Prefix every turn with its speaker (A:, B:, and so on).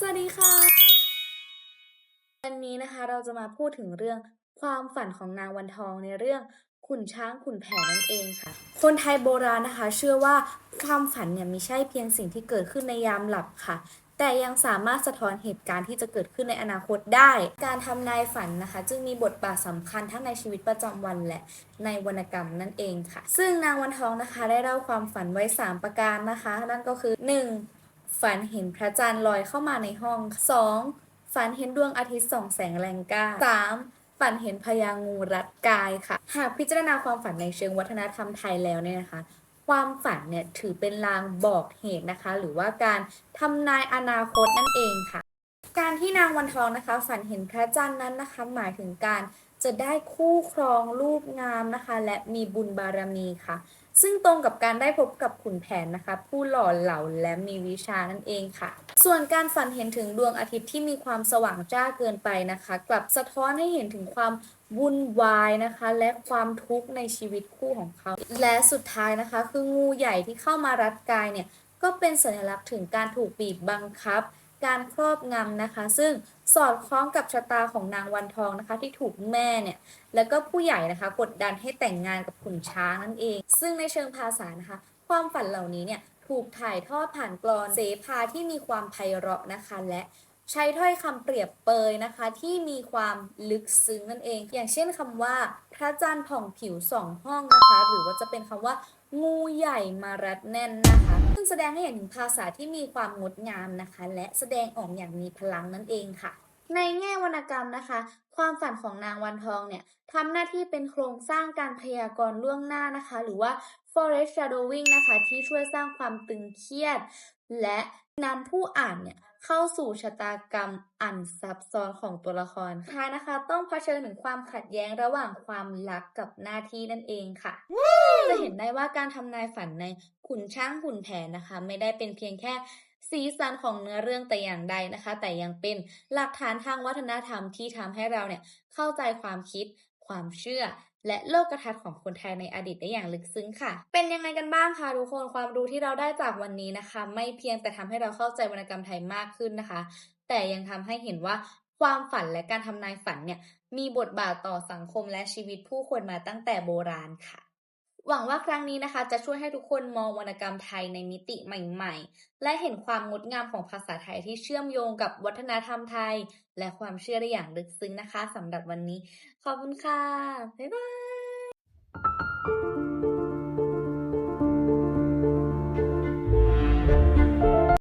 A: สวัสดีค่ะ วันนี้นะคะเราจะมาพูดถึงเรื่องความฝันของนางวันทองในเรื่องขุนช้างขุนแผนนั่นเองค่ะ คนไทยโบราณนะคะ เชื่อว่าความฝันเนี่ยไม่ใช่เพียงสิ่งที่เกิดขึ้นในยามหลับค่ะ แต่ยังสามารถสะท้อนเหตุการณ์ที่จะเกิดขึ้นในอนาคตได้ การทำนายฝันนะคะ จึงมีบทบาทสำคัญทั้งในชีวิตประจำวันและในวรรณกรรมนั่นเองค่ะ ซึ่งนางวันทองนะคะได้เล่าความฝันไว้ 3 ประการนะคะ นั่นก็คือ 1. ฝันเห็นพระจันทร์ลอยเข้ามาในห้อง 2. ฝันเห็นดวงอาทิตย์ส่องแสงแรงกล้า 3. ฝันเห็นพญางูรัดกายค่ะ หากพิจารณาความฝันในเชิงวัฒนธรรมไทยแล้วเนี่ยนะคะ ความฝันเนี่ยถือเป็นลางบอกเหตุนะคะ หรือว่าการทำนายอนาคตนั่นเองค่ะ การที่นางวันทองนะคะ ฝันเห็นพระจันทร์นั้นนะคะ หมายถึงการจะได้คู่ครองรูปงามนะคะ และมีบุญบารมีค่ะ ซึ่งตรงกับการได้พบกับขุนแผนนะคะ ผู้หล่อเหลาและมีวิชานั่นเองค่ะ ส่วนการฝันเห็นถึงดวงอาทิตย์ที่มีความสว่างจ้าเกินไปนะคะ กลับสะท้อนให้เห็นถึงความวุ่นวายนะคะ และความทุกข์ในชีวิตคู่ของเขา และสุดท้ายนะคะ คืองูใหญ่ที่เข้ามารัดกายเนี่ยก็เป็นสัญลักษณ์ถึงการถูกบีบบังคับ การครอบงำนะคะ ซึ่งสอดคล้องกับชะตาของนางวันทองนะคะ ที่ถูกแม่เนี่ยแล้วก็ผู้ใหญ่นะคะกดดันให้แต่งงานกับขุนช้างนั่นเอง ซึ่งในเชิงภาษานะคะ ความฝันเหล่านี้เนี่ยถูกถ่ายทอดผ่านกลอนเสภาที่มีความไพเราะนะคะ และใช้ถ้อยคำเปรียบเปยนะคะ ที่มีความลึกซึ้งนั่นเอง อย่างเช่นคำว่า พระจันทร์ผ่องผิวสองห้องนะคะ หรือว่าจะเป็นคำว่า งูใหญ่มารัดแน่นนะคะซึ่งแสดงให้เห็นถึงภาษาที่มีความงดงามนะคะ และแสดงออกอย่างมีพลังนั่นเองค่ะ ในแง่วรรณกรรมนะคะ ความฝันของนางวันทองเนี่ยทำหน้าที่เป็นโครงสร้างการพยากรณ์ล่วงหน้านะคะ หรือว่า foreshadowing นะคะ ที่ช่วยสร้างความตึงเครียด และนำผู้อ่านเนี่ย เข้าสู่ชะตากรรมอันซับซ้อนของตัวละครท้ายนะคะ ต้องเผชิญถึงความขัดแย้งระหว่างความรักกับหน้าที่นั่นเองค่ะ จะเห็นได้ว่าการทำนายฝันในขุนช้างขุนแผนนะคะ ไม่ได้เป็นเพียงแค่สีสันของเนื้อเรื่องแต่อย่างใดนะคะ แต่ยังเป็นหลักฐานทางวัฒนธรรมที่ทำให้เราเนี่ยเข้าใจความคิด ความเชื่อ และโลกทัศน์ของคนไทยในอดีตได้อย่างลึกซึ้งค่ะ เป็นยังไงกันบ้างคะทุกคนความรู้ที่เราได้จากวันนี้นะคะ ไม่เพียงแต่ทำให้เราเข้าใจวรรณกรรมไทยมากขึ้นนะคะ แต่ยังทำให้เห็นว่าความฝันและการทำนายฝันเนี่ยมีบทบาทต่อสังคมและชีวิตผู้คนมาตั้งแต่โบราณค่ะ หวังว่าครั้งนี้นะคะ จะช่วยให้ทุกคนมองวรรณกรรมไทยในมิติใหม่ๆ และเห็นความงดงามของภาษาไทยที่เชื่อมโยงกับวัฒนธรรมไทย และความเชื่อได้อย่างลึกซึ้งนะคะสำหรับวันนี้ ขอบคุณค่ะ บ๊ายบาย